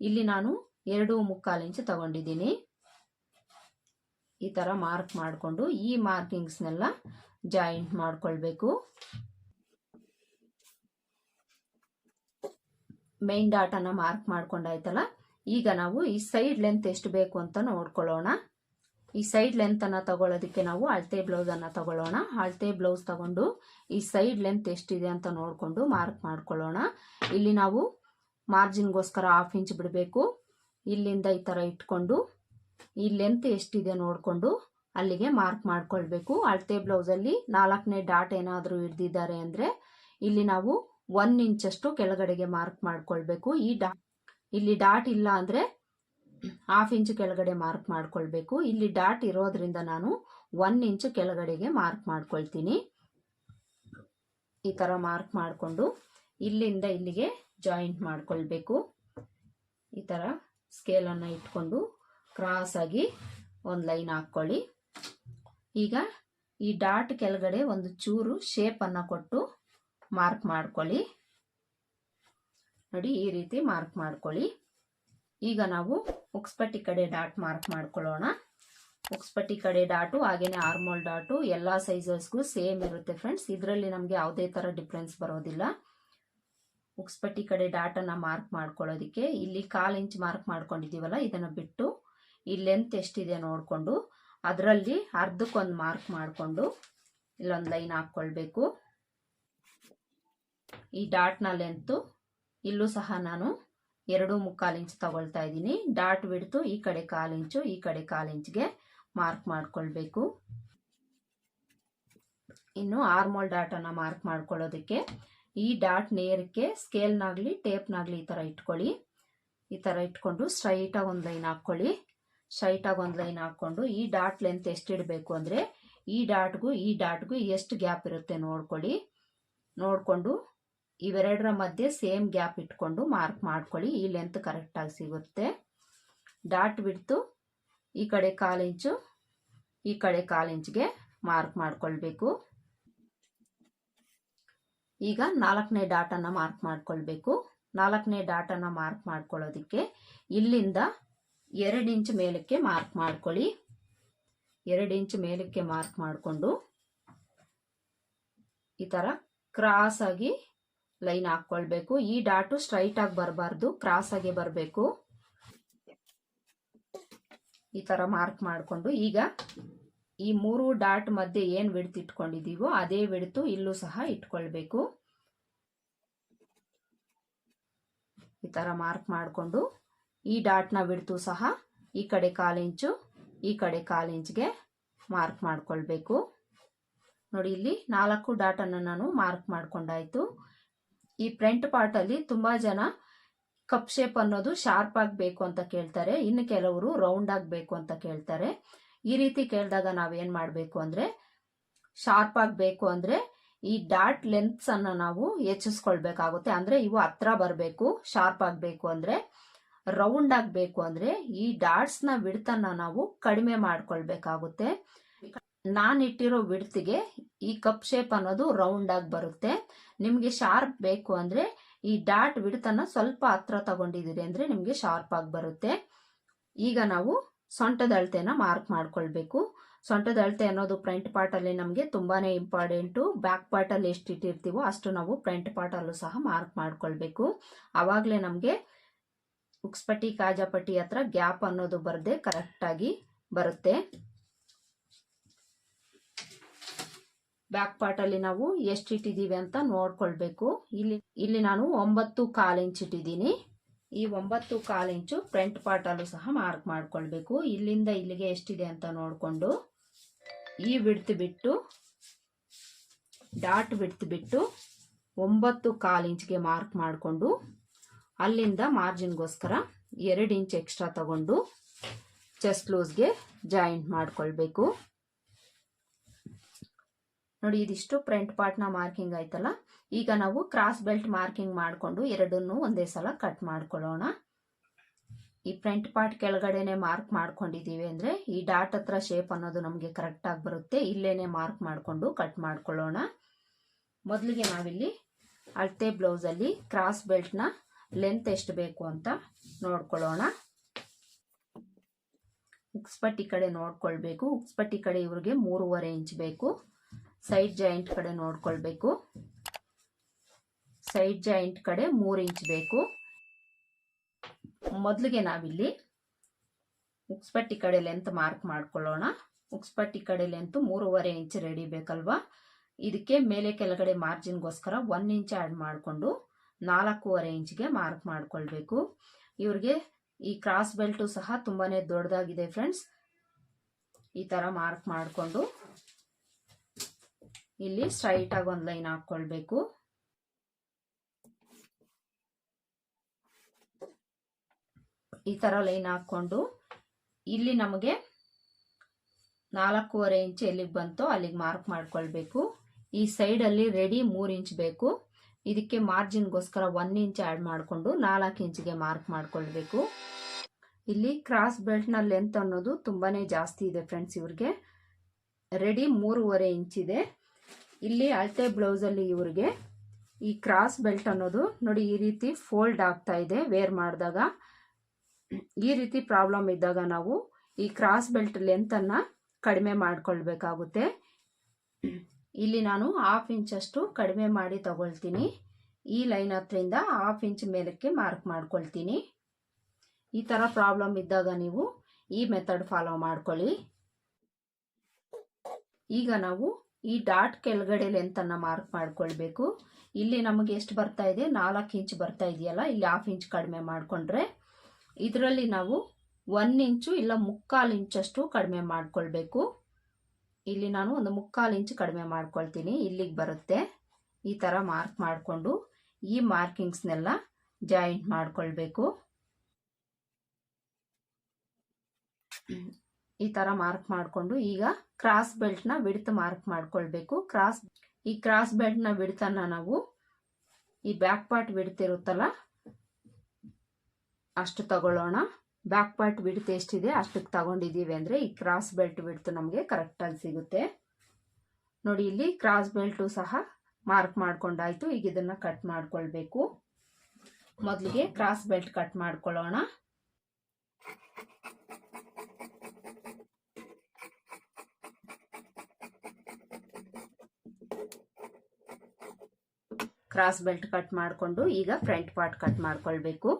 ಇಲ್ಲಿ ನಾನು ಎರಡು ಮುಕ್ಕಾಲು ಇಂಚ್ ತಗೊಂಡಿದ್ದೀನಿ. ಈ ತರ ಮಾರ್ಕ್ ಮಾಡಿಕೊಂಡು ಈ ಮಾರ್ಕಿಂಗ್ಸ್ನೆಲ್ಲ ಜಾಯಿಂಟ್ ಮಾಡ್ಕೊಳ್ಬೇಕು. ಮೈನ್ ಡಾಟನ್ನ ಮಾರ್ಕ್ ಮಾಡ್ಕೊಂಡಾಯ್ತಲ್ಲ? ಈಗ ನಾವು ಈ ಸೈಡ್ ಲೆಂತ್ ಎಷ್ಟು ಬೇಕು ಅಂತ ನೋಡ್ಕೊಳ್ಳೋಣ. ಈ ಸೈಡ್ ಲೆಂತ್ ಅನ್ನ ತಗೊಳ್ಳೋದಕ್ಕೆ ನಾವು ಅಳತೆ ಬ್ಲೌಸ್ ಅನ್ನ ತಗೊಳ್ಳೋಣ ಅಳತೆ ಬ್ಲೌಸ್ ತಗೊಂಡು ಈ ಸೈಡ್ ಲೆಂತ್ ಎಷ್ಟಿದೆ ಅಂತ ನೋಡಿಕೊಂಡು ಮಾರ್ಕ್ ಮಾಡ್ಕೊಳ್ಳೋಣ. ಇಲ್ಲಿ ನಾವು ಮಾರ್ಜಿನ್ಗೋಸ್ಕರ ಹಾಫ್ ಇಂಚ್ ಬಿಡಬೇಕು. ಇಲ್ಲಿಂದ ಈ ಥರ ಇಟ್ಕೊಂಡು ಈ ಲೆಂತ್ ಎಷ್ಟಿದೆ ನೋಡಿಕೊಂಡು ಅಲ್ಲಿಗೆ ಮಾರ್ಕ್ ಮಾಡ್ಕೊಳ್ಬೇಕು. ಅಳತೆ ಬ್ಲೌಸಲ್ಲಿ ನಾಲ್ಕನೇ ಡಾಟ್ ಏನಾದರೂ ಹಿಡ್ದಿದ್ದಾರೆ ಅಂದರೆ ಇಲ್ಲಿ ನಾವು ಒನ್ ಇಂಚಷ್ಟು ಕೆಳಗಡೆಗೆ ಮಾರ್ಕ್ ಮಾಡ್ಕೊಳ್ಬೇಕು. ಈ ಡಾ ಇಲ್ಲಿ ಡಾಟ್ ಇಲ್ಲ ಅಂದರೆ ಹಾಫ್ ಇಂಚ್ ಕೆಳಗಡೆ ಮಾರ್ಕ್ ಮಾಡ್ಕೊಳ್ಬೇಕು. ಇಲ್ಲಿ ಡಾಟ್ ಇರೋದ್ರಿಂದ ನಾನು ಒನ್ ಇಂಚ್ ಕೆಳಗಡೆಗೆ ಮಾರ್ಕ್ ಮಾಡ್ಕೊಳ್ತೀನಿ. ಈ ಥರ ಮಾರ್ಕ್ ಮಾಡಿಕೊಂಡು ಇಲ್ಲಿಂದ ಇಲ್ಲಿಗೆ ಜಾಯಿಂಟ್ ಮಾಡ್ಕೊಳ್ಬೇಕು. ಈ ಥರ ಸ್ಕೇಲನ್ನು ಇಟ್ಕೊಂಡು ಕ್ರಾಸ್ ಆಗಿ ಒಂದು ಲೈನ್ ಹಾಕ್ಕೊಳ್ಳಿ. ಈಗ ಈ ಡಾಟ್ ಕೆಳಗಡೆ ಒಂದು ಚೂರು ಶೇಪನ್ನು ಕೊಟ್ಟು ಮಾರ್ಕ್ ಮಾಡ್ಕೊಳ್ಳಿ. ನೋಡಿ ಈ ರೀತಿ ಮಾರ್ಕ್ ಮಾಡ್ಕೊಳ್ಳಿ. ಈಗ ನಾವು ಉಕ್ಸ್ಪಟ್ಟಿ ಕಡೆ ಡಾಟ್ ಮಾರ್ಕ್ ಮಾಡ್ಕೊಳ್ಳೋಣ. ಉಕ್ಸ್ಪಟ್ಟಿ ಕಡೆ ಡಾಟು ಹಾಗೇನೆ ಆರ್ಮೋಲ್ ಡಾಟು ಎಲ್ಲ ಸೈಜಸ್ಗೂ ಸೇಮ್ ಇರುತ್ತೆ ಫ್ರೆಂಡ್ಸ್ ಇದರಲ್ಲಿ ನಮಗೆ ಯಾವುದೇ ಥರ ಡಿಫ್ರೆನ್ಸ್ ಬರೋದಿಲ್ಲ. ಉಕ್ಸ್ಪಟ್ಟಿ ಕಡೆ ಡಾಟನ್ನು ಮಾರ್ಕ್ ಮಾಡ್ಕೊಳ್ಳೋದಕ್ಕೆ ಇಲ್ಲಿ ಕಾಲು ಇಂಚ್ ಮಾರ್ಕ್ ಮಾಡ್ಕೊಂಡಿದ್ದೀವಲ್ಲ, ಇದನ್ನು ಬಿಟ್ಟು ಈ ಲೆಂತ್ ಎಷ್ಟಿದೆ ನೋಡಿಕೊಂಡು ಅದರಲ್ಲಿ ಅರ್ಧಕ್ಕೊಂದು ಮಾರ್ಕ್ ಮಾಡಿಕೊಂಡು ಇಲ್ಲೊಂದು ಲೈನ್ ಹಾಕ್ಕೊಳ್ಬೇಕು. ಈ ಡಾಟ್ನ ಲೆಂತು ಇಲ್ಲೂ ಸಹ ನಾನು ಎರಡು ಮುಕ್ಕಾಲು ಇಂಚು ತಗೊಳ್ತಾ ಇದ್ದೀನಿ. ಡಾಟ್ ಬಿಡ್ತು ಈ ಕಡೆ ಕಾಲು ಇಂಚು, ಈ ಕಡೆ ಕಾಲು ಇಂಚ್ಗೆ ಮಾರ್ಕ್ ಮಾಡ್ಕೊಳ್ಬೇಕು. ಇನ್ನು ಆರ್ಮೋಲ್ ಡಾಟನ್ನು ಮಾರ್ಕ್ ಮಾಡ್ಕೊಳ್ಳೋದಕ್ಕೆ ಈ ಡಾಟ್ ನೇರಕ್ಕೆ ಸ್ಕೇಲ್ನಾಗಲಿ ಟೇಪ್ನಾಗಲಿ ಈ ಥರ ಇಟ್ಕೊಳ್ಳಿ. ಈ ಥರ ಇಟ್ಕೊಂಡು ಸ್ಟ್ರೈಟಾಗಿ ಒಂದು ಲೈನ್ ಹಾಕ್ಕೊಳ್ಳಿ. ಸ್ಟ್ರೈಟಾಗಿ ಒಂದು ಲೈನ್ ಹಾಕ್ಕೊಂಡು ಈ ಡಾಟ್ ಲೆಂತ್ ಎಷ್ಟು ಇಡಬೇಕು ಅಂದರೆ ಈ ಡಾಟ್ಗೂ ಈ ಡಾಟ್ಗೂ ಎಷ್ಟು ಗ್ಯಾಪ್ ಇರುತ್ತೆ ನೋಡ್ಕೊಳ್ಳಿ. ನೋಡಿಕೊಂಡು ಇವೆರಡರ ಮಧ್ಯೆ ಸೇಮ್ ಗ್ಯಾಪ್ ಇಟ್ಕೊಂಡು ಮಾರ್ಕ್ ಮಾಡ್ಕೊಳ್ಳಿ. ಈ ಲೆಂತ್ ಕರೆಕ್ಟಾಗಿ ಸಿಗುತ್ತೆ. ಡಾಟ್ ಬಿಡ್ತು ಈ ಕಡೆ ಕಾಲಿಂಚು ಈ ಕಡೆ ಕಾಲು ಇಂಚ್ಗೆ ಮಾರ್ಕ್ ಮಾಡ್ಕೊಳ್ಬೇಕು. ಈಗ ನಾಲ್ಕನೇ ಡಾಟನ್ನು ಮಾರ್ಕ್ ಮಾಡ್ಕೊಳ್ಬೇಕು. ನಾಲ್ಕನೇ ಡಾಟನ್ನು ಮಾರ್ಕ್ ಮಾಡ್ಕೊಳ್ಳೋದಕ್ಕೆ ಇಲ್ಲಿಂದ ಎರಡು ಇಂಚ್ ಮೇಲಕ್ಕೆ ಮಾರ್ಕ್ ಮಾಡ್ಕೊಳ್ಳಿ. ಎರಡು ಇಂಚ್ ಮೇಲಕ್ಕೆ ಮಾರ್ಕ್ ಮಾಡಿಕೊಂಡು ಈ ಥರ ಕ್ರಾಸ್ ಆಗಿ ಲೈನ್ ಹಾಕ್ಕೊಳ್ಬೇಕು. ಈ ಡಾಟು ಸ್ಟ್ರೈಟ್ ಆಗಿ ಬರಬಾರ್ದು. ಕ್ರಾಸ್ ಆಗಿ ಬರಬೇಕು. ಈ ಥರ ಮಾರ್ಕ್ ಮಾಡಿಕೊಂಡು. ಈಗ ಈ ಮೂರು ಡಾಟ್ ಮಧ್ಯೆ ಏನು ಬಿಡ್ತು ಇಟ್ಕೊಂಡಿದ್ದೀವೋ ಅದೇ ಬಿಡ್ತು ಇಲ್ಲೂ ಸಹ ಇಟ್ಕೊಳ್ಬೇಕು. ಈ ಥರ ಮಾರ್ಕ್ ಮಾಡಿಕೊಂಡು. ಈ ಡಾಟ್ನ ಬಿಡ್ತು ಸಹ ಈ ಕಡೆ ಕಾಲಿಂಚು ಈ ಕಡೆ ಕಾಲಿಂಚ್ಗೆ ಮಾರ್ಕ್ ಮಾಡ್ಕೊಳ್ಬೇಕು. ನೋಡಿ, ಇಲ್ಲಿ ನಾಲ್ಕು ಡಾಟನ್ನು ನಾನು ಮಾರ್ಕ್ ಮಾಡ್ಕೊಂಡಾಯ್ತು. ಈ ಫ್ರಂಟ್ ಪಾರ್ಟಲ್ಲಿ ತುಂಬಾ ಜನ ಕಪ್ ಶೇಪ್ ಅನ್ನೋದು ಶಾರ್ಪ್ ಆಗಬೇಕು ಅಂತ ಕೇಳ್ತಾರೆ. ಇನ್ನು ಕೆಲವರು ರೌಂಡ್ ಆಗಬೇಕು ಅಂತ ಕೇಳ್ತಾರೆ. ಈ ರೀತಿ ಕೇಳಿದಾಗ ನಾವೇನು ಮಾಡಬೇಕು ಅಂದ್ರೆ, ಶಾರ್ಪ್ ಆಗಬೇಕು ಅಂದ್ರೆ ಈ ಡಾಟ್ ಲೆಂತ್ಸ್ ಅನ್ನ ನಾವು ಹೆಚ್ಚಿಸ್ಕೊಳ್ಬೇಕಾಗುತ್ತೆ. ಅಂದ್ರೆ ಇವು ಹತ್ರ ಬರಬೇಕು, ಶಾರ್ಪ್ ಆಗಬೇಕು ಅಂದ್ರೆ ರೌಂಡ್ ಆಗಬೇಕು ಅಂದ್ರೆ ಈ ಡಾಟ್ಸ್ನ ವಿಡ್ತನ್ನ ನಾವು ಕಡಿಮೆ ಮಾಡ್ಕೊಳ್ಬೇಕಾಗುತ್ತೆ. ನಾನು ಇಟ್ಟಿರೋ ವಿಡ್ತಿಗೆ ಈ ಕಪ್ ಶೇಪ್ ಅನ್ನೋದು ರೌಂಡ್ ಆಗಿ ಬರುತ್ತೆ. ನಿಮಗೆ ಶಾರ್ಪ್ ಬೇಕು ಅಂದ್ರೆ ಈ ಡಾಟ್ ವಿಡ್ತನ್ನ ಸ್ವಲ್ಪ ಹತ್ರ ತಗೊಂಡಿದ್ದೀರಿ ಅಂದ್ರೆ ನಿಮಗೆ ಶಾರ್ಪ್ ಆಗಿ ಬರುತ್ತೆ. ಈಗ ನಾವು ಸೊಂಟದ ಅಳತೆನ ಮಾರ್ಕ್ ಮಾಡ್ಕೊಳ್ಬೇಕು. ಸೊಂಟದ ಅಳತೆ ಅನ್ನೋದು ಫ್ರಂಟ್ ಪಾರ್ಟ್ ಅಲ್ಲಿ ನಮಗೆ ತುಂಬಾನೇ ಇಂಪಾರ್ಟೆಂಟು ಬ್ಯಾಕ್ ಪಾರ್ಟ್ ಅಲ್ಲಿ ಎಷ್ಟು ಇಟ್ಟಿರ್ತೀವೋ ಅಷ್ಟು ನಾವು ಫ್ರಂಟ್ ಪಾರ್ಟ್ ಅಲ್ಲೂ ಸಹ ಮಾರ್ಕ್ ಮಾಡ್ಕೊಳ್ಬೇಕು. ಆವಾಗಲೇ ನಮಗೆ ಉಕ್ಸ್ಪಟ್ಟಿ ಕಾಜಾಪಟ್ಟಿ ಹತ್ರ ಗ್ಯಾಪ್ ಅನ್ನೋದು ಬರದೆ ಕರೆಕ್ಟ್ ಆಗಿ ಬರುತ್ತೆ. ಬ್ಯಾಕ್ ಪಾರ್ಟ್ ಅಲ್ಲಿ ನಾವು ಎಷ್ಟು ಇಟ್ಟಿದ್ದೀವಿ ಅಂತ ನೋಡ್ಕೊಳ್ಬೇಕು. ಇಲ್ಲಿ ಇಲ್ಲಿ ನಾನು ಒಂಬತ್ತು ಕಾಲು ಇಂಚ್ ಇಟ್ಟಿದ್ದೀನಿ. ಈ ಒಂಬತ್ತು ಕಾಲು ಇಂಚು ಫ್ರಂಟ್ ಪಾರ್ಟ್ ಅಲ್ಲೂ ಸಹ ಮಾರ್ಕ್ ಮಾಡ್ಕೊಳ್ಬೇಕು. ಇಲ್ಲಿಂದ ಇಲ್ಲಿಗೆ ಎಷ್ಟಿದೆ ಅಂತ ನೋಡಿಕೊಂಡು. ಈ ಬಿಡ್ತು ಬಿಟ್ಟು ಡಾಟ್ ಬಿಡ್ತು ಬಿಟ್ಟು ಒಂಬತ್ತು ಕಾಲು ಇಂಚ್ಗೆ ಮಾರ್ಕ್ ಮಾಡಿಕೊಂಡು, ಅಲ್ಲಿಂದ ಮಾರ್ಜಿನ್ಗೋಸ್ಕರ ಎರಡು ಇಂಚ್ ಎಕ್ಸ್ಟ್ರಾ ತಗೊಂಡು ಚೆಸ್ಟ್ ಲೂಸ್ಗೆ ಜಾಯಿಂಟ್ ಮಾಡ್ಕೊಳ್ಬೇಕು. ನೋಡಿ, ಇದಿಷ್ಟು ಫ್ರಂಟ್ ಪಾರ್ಟ್ನ ಮಾರ್ಕಿಂಗ್ ಆಯ್ತಲ್ಲ? ಈಗ ನಾವು ಕ್ರಾಸ್ ಬೆಲ್ಟ್ ಮಾರ್ಕಿಂಗ್ ಮಾಡಿಕೊಂಡು ಎರಡನ್ನೂ ಒಂದೇ ಸಲ ಕಟ್ ಮಾಡ್ಕೊಳ್ಳೋಣ. ಈ ಫ್ರಂಟ್ ಪಾರ್ಟ್ ಕೆಳಗಡೆನೆ ಮಾರ್ಕ್ ಮಾಡ್ಕೊಂಡಿದ್ದೀವಿ ಅಂದರೆ ಈ ಡಾಟ್ ಹತ್ರ ಶೇಪ್ ಅನ್ನೋದು ನಮಗೆ ಕರೆಕ್ಟಾಗಿ ಬರುತ್ತೆ. ಇಲ್ಲೇನೆ ಮಾರ್ಕ್ ಮಾಡಿಕೊಂಡು ಕಟ್ ಮಾಡ್ಕೊಳ್ಳೋಣ. ಮೊದಲಿಗೆ ನಾವಿಲ್ಲಿ ಅಳತೆ ಬ್ಲೌಸಲ್ಲಿ ಕ್ರಾಸ್ ಬೆಲ್ಟ್ನ ಲೆಂತ್ ಎಷ್ಟು ಬೇಕು ಅಂತ ನೋಡ್ಕೊಳ್ಳೋಣ. ಉಕ್ಸ್ಪಟ್ಟಿ ಕಡೆ ನೋಡ್ಕೊಳ್ಬೇಕು. ಉಕ್ಸ್ಪಟ್ಟಿ ಕಡೆ ಇವ್ರಿಗೆ ಮೂರುವರೆ ಇಂಚ್ ಬೇಕು. ಸೈಡ್ ಜಾಯಿಂಟ್ ಕಡೆ ನೋಡ್ಕೊಳ್ಬೇಕು. ಸೈಡ್ ಜಾಯಿಂಟ್ ಕಡೆ ಮೂರು ಇಂಚ್ ಬೇಕು. ಮೊದಲಿಗೆ ನಾವಿಲ್ಲಿ ಉಕ್ಸ್ಪಟ್ಟಿ ಕಡೆ ಲೆಂತ್ ಮಾರ್ಕ್ ಮಾಡ್ಕೊಳ್ಳೋಣ. ಉಕ್ಸ್ಪಟ್ಟಿ ಕಡೆ ಲೆಂತ್ ಮೂರುವರೆ ಇಂಚ್ ರೆಡಿ ಬೇಕಲ್ವಾ? ಇದಕ್ಕೆ ಮೇಲೆ ಕೆಳಗಡೆ ಮಾರ್ಜಿನ್ಗೋಸ್ಕರ ಒನ್ ಇಂಚ್ ಆ್ಯಡ್ ಮಾಡಿಕೊಂಡು ನಾಲ್ಕೂವರೆ ಇಂಚ್ಗೆ ಮಾರ್ಕ್ ಮಾಡ್ಕೊಳ್ಬೇಕು. ಇವ್ರಿಗೆ ಈ ಕ್ರಾಸ್ ಬೆಲ್ಟು ಸಹ ತುಂಬಾ ದೊಡ್ಡದಾಗಿದೆ ಫ್ರೆಂಡ್ಸ್ ಈ ಥರ ಮಾರ್ಕ್ ಮಾಡಿಕೊಂಡು ಇಲ್ಲಿ ಸ್ಟ್ರೈಟ್ ಆಗಿ ಒಂದು ಲೈನ್ ಹಾಕ್ಕೊಳ್ಬೇಕು ಈ ತರ ಲೈನ್ ಹಾಕೊಂಡು ಇಲ್ಲಿ ನಮಗೆ ನಾಲ್ಕೂವರೆ ಇಂಚ್ ಎಲ್ಲಿಗೆ ಬಂತೋ ಅಲ್ಲಿಗೆ ಮಾರ್ಕ್ ಮಾಡ್ಕೊಳ್ಬೇಕು. ಈ ಸೈಡಲ್ಲಿ ರೆಡಿ ಮೂರು ಇಂಚ್ ಬೇಕು. ಇದಕ್ಕೆ ಮಾರ್ಜಿನ್ಗೋಸ್ಕರ ಒನ್ ಇಂಚ್ ಆ್ಯಡ್ ಮಾಡಿಕೊಂಡು ನಾಲ್ಕು ಇಂಚಿಗೆ ಮಾರ್ಕ್ ಮಾಡ್ಕೊಳ್ಬೇಕು. ಇಲ್ಲಿ ಕ್ರಾಸ್ ಬೆಲ್ಟ್ನ ಲೆಂತ್ ಅನ್ನೋದು ತುಂಬಾನೇ ಜಾಸ್ತಿ ಇದೆ ಫ್ರೆಂಡ್ಸ್ ಇವ್ರಿಗೆ. ರೆಡಿ ಮೂರುವರೆ ಇಂಚ್ ಇದೆ. ಇಲ್ಲಿ ಅಳತೆ ಬ್ಲೌಸಲ್ಲಿ ಇವ್ರಿಗೆ ಈ ಕ್ರಾಸ್ ಬೆಲ್ಟ್ ಅನ್ನೋದು. ನೋಡಿ, ಈ ರೀತಿ ಫೋಲ್ಡ್ ಆಗ್ತಾ ಇದೆ ವೇರ್ ಮಾಡಿದಾಗ. ಈ ರೀತಿ ಪ್ರಾಬ್ಲಮ್ ಇದ್ದಾಗ ನಾವು ಈ ಕ್ರಾಸ್ ಬೆಲ್ಟ್ ಲೆಂತನ್ನು ಕಡಿಮೆ ಮಾಡಿಕೊಳ್ಬೇಕಾಗುತ್ತೆ. ಇಲ್ಲಿ ನಾನು ಹಾಫ್ ಇಂಚಷ್ಟು ಕಡಿಮೆ ಮಾಡಿ ತಗೊಳ್ತೀನಿ. ಈ ಲೈನ್ ಹತ್ರಿಂದ ಹಾಫ್ ಇಂಚ್ ಮೇಲಕ್ಕೆ ಮಾರ್ಕ್ ಮಾಡ್ಕೊಳ್ತೀನಿ. ಈ ಥರ ಪ್ರಾಬ್ಲಮ್ ಇದ್ದಾಗ ನೀವು ಈ ಮೆಥಡ್ ಫಾಲೋ ಮಾಡ್ಕೊಳ್ಳಿ. ಈಗ ನಾವು ಈ ಡಾಟ್ ಕೆಳಗಡೆ ಲೆಂತನ್ನು ಮಾರ್ಕ್ ಮಾಡ್ಕೊಳ್ಬೇಕು? ಇಲ್ಲಿ ನಮಗೆ ಎಷ್ಟು ಬರ್ತಾ ಇದೆ? ನಾಲ್ಕು ಇಂಚ್ ಬರ್ತಾ ಇದೆಯಲ್ಲ, ಇಲ್ಲಿ ಹಾಫ್ ಇಂಚ್ ಕಡಿಮೆ ಮಾಡಿಕೊಂಡ್ರೆ ಇದರಲ್ಲಿ ನಾವು ಒನ್ ಇಂಚು ಇಲ್ಲ ಮುಕ್ಕಾಲು ಇಂಚಷ್ಟು ಕಡಿಮೆ ಮಾಡಿಕೊಳ್ಬೇಕು. ಇಲ್ಲಿ ನಾನು ಒಂದು ಮುಕ್ಕಾಲು ಇಂಚ್ ಕಡಿಮೆ ಮಾಡ್ಕೊಳ್ತೀನಿ, ಇಲ್ಲಿಗೆ ಬರುತ್ತೆ. ಈ ಥರ ಮಾರ್ಕ್ ಮಾಡಿಕೊಂಡು ಈ ಮಾರ್ಕಿಂಗ್ಸ್ನೆಲ್ಲ ಜಾಯಿಂಟ್ ಮಾಡ್ಕೊಳ್ಬೇಕು. ಈ ತರ ಮಾರ್ಕ್ ಮಾಡಿಕೊಂಡು ಈಗ ಕ್ರಾಸ್ ಬೆಲ್ಟ್ನ ವಿಡ್ತ್ ಮಾರ್ಕ್ ಮಾಡ್ಕೊಳ್ಬೇಕು. ಕ್ರಾಸ್ ಈ ಕ್ರಾಸ್ ಬೆಲ್ಟ್ನ ವಿಡ್ತನ್ನ ನಾವು ಈ ಬ್ಯಾಕ್ ಪಾರ್ಟ್ ವಿಡ್ತಿರುತ್ತಲ್ಲ ಅಷ್ಟು ತಗೊಳ್ಳೋಣ. ಬ್ಯಾಕ್ ಪಾರ್ಟ್ ವಿಡ್ತ್ ಎಷ್ಟಿದೆ ಅಷ್ಟಕ್ಕೆ ತಗೊಂಡಿದ್ದೀವಿ ಅಂದರೆ ಈ ಕ್ರಾಸ್ ಬೆಲ್ಟ್ ವಿಡ್ತ್ ನಮಗೆ ಕರೆಕ್ಟಾಗಿ ಸಿಗುತ್ತೆ. ನೋಡಿ, ಇಲ್ಲಿ ಕ್ರಾಸ್ ಬೆಲ್ಟು ಸಹ ಮಾರ್ಕ್ ಮಾಡ್ಕೊಂಡಾಯ್ತು. ಈಗ ಇದನ್ನು ಕಟ್ ಮಾಡ್ಕೊಳ್ಬೇಕು. ಮೊದಲಿಗೆ ಕ್ರಾಸ್ ಬೆಲ್ಟ್ ಕಟ್ ಮಾಡ್ಕೊಳ್ಳೋಣ. ಕ್ರಾಸ್ ಬೆಲ್ಟ್ ಕಟ್ ಮಾಡಿಕೊಂಡು ಈಗ ಫ್ರಂಟ್ ಪಾರ್ಟ್ ಕಟ್ ಮಾಡ್ಕೊಳ್ಬೇಕು.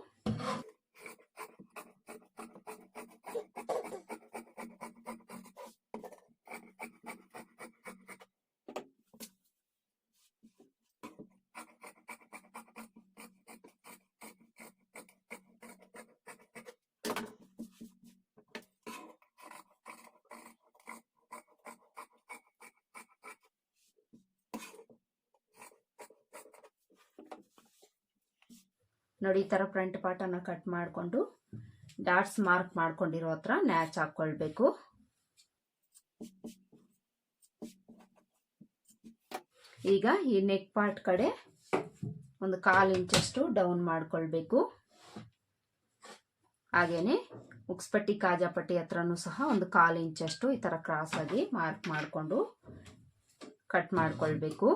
ನೋಡಿ, ಈ ಥರ ಫ್ರಂಟ್ ಪಾರ್ಟನ್ನು ಕಟ್ ಮಾಡಿಕೊಂಡು ಡಾಟ್ಸ್ ಮಾರ್ಕ್ ಮಾಡ್ಕೊಂಡಿರೋ ಹತ್ರ ನ್ಯಾಚ್ ಹಾಕ್ಕೊಳ್ಬೇಕು ಈಗ ಈ ನೆಕ್ ಪಾರ್ಟ್ ಕಡೆ ಒಂದು ಕಾಲು ಇಂಚಷ್ಟು ಡೌನ್ ಮಾಡ್ಕೊಳ್ಬೇಕು. ಹಾಗೇನೆ ಉಕ್ಸ್ಪಟ್ಟಿ, ಕಾಜಾಪಟ್ಟಿ ಹತ್ರನೂ ಸಹ ಒಂದು ಕಾಲು ಇಂಚಷ್ಟು ಈ ಥರ ಕ್ರಾಸ್ ಆಗಿ ಮಾರ್ಕ್ ಮಾಡಿಕೊಂಡು ಕಟ್ ಮಾಡ್ಕೊಳ್ಬೇಕು.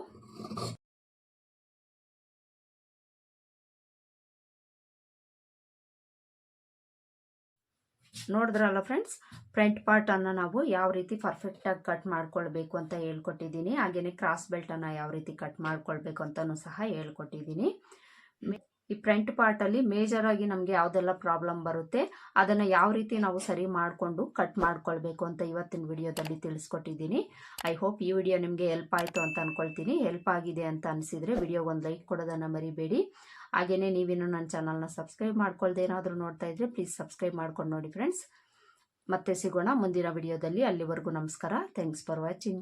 ನೋಡಿದ್ರಲ್ಲ ಫ್ರೆಂಡ್ಸ್ ಫ್ರಂಟ್ ಪಾರ್ಟನ್ನು ನಾವು ಯಾವ ರೀತಿ ಪರ್ಫೆಕ್ಟಾಗಿ ಕಟ್ ಮಾಡ್ಕೊಳ್ಬೇಕು ಅಂತ ಹೇಳ್ಕೊಟ್ಟಿದ್ದೀನಿ. ಹಾಗೆಯೇ ಕ್ರಾಸ್ ಬೆಲ್ಟನ್ನು ಯಾವ ರೀತಿ ಕಟ್ ಮಾಡ್ಕೊಳ್ಬೇಕು ಅಂತಲೂ ಸಹ ಹೇಳ್ಕೊಟ್ಟಿದ್ದೀನಿ. ಈ ಫ್ರಂಟ್ ಪಾರ್ಟಲ್ಲಿ ಮೇಜರಾಗಿ ನಮಗೆ ಯಾವುದೆಲ್ಲ ಪ್ರಾಬ್ಲಮ್ ಬರುತ್ತೆ, ಅದನ್ನು ಯಾವ ರೀತಿ ನಾವು ಸರಿ ಮಾಡಿಕೊಂಡು ಕಟ್ ಮಾಡ್ಕೊಳ್ಬೇಕು ಅಂತ ಇವತ್ತಿನ ವಿಡಿಯೋದಲ್ಲಿ ತಿಳಿಸ್ಕೊಟ್ಟಿದ್ದೀನಿ. ಐ ಹೋಪ್ ಈ ವಿಡಿಯೋ ನಿಮಗೆ ಹೆಲ್ಪ್ ಆಯಿತು ಅಂತ ಅಂದ್ಕೊಳ್ತೀನಿ ಹೆಲ್ಪ್ ಆಗಿದೆ ಅಂತ ಅನಿಸಿದರೆ ವಿಡಿಯೋಗೆ ಒಂದು ಲೈಕ್ ಕೊಡೋದನ್ನು ಮರಿಬೇಡಿ. ಹಾಗೆಯೇ ನೀವೇನು ನನ್ನ ಚಾನಲ್ನ ಸಬ್ಸ್ಕ್ರೈಬ್ ಮಾಡ್ಕೊಳ್ದೆ ಏನಾದರೂ ನೋಡ್ತಾ ಇದ್ದರೆ ಪ್ಲೀಸ್ ಸಬ್ಸ್ಕ್ರೈಬ್ ಮಾಡ್ಕೊಂಡು ನೋಡಿ ಫ್ರೆಂಡ್ಸ್. ಮತ್ತೆ ಸಿಗೋಣ ಮುಂದಿನ ವಿಡಿಯೋದಲ್ಲಿ. ಅಲ್ಲಿವರೆಗೂ ನಮಸ್ಕಾರ. Thanks for watching.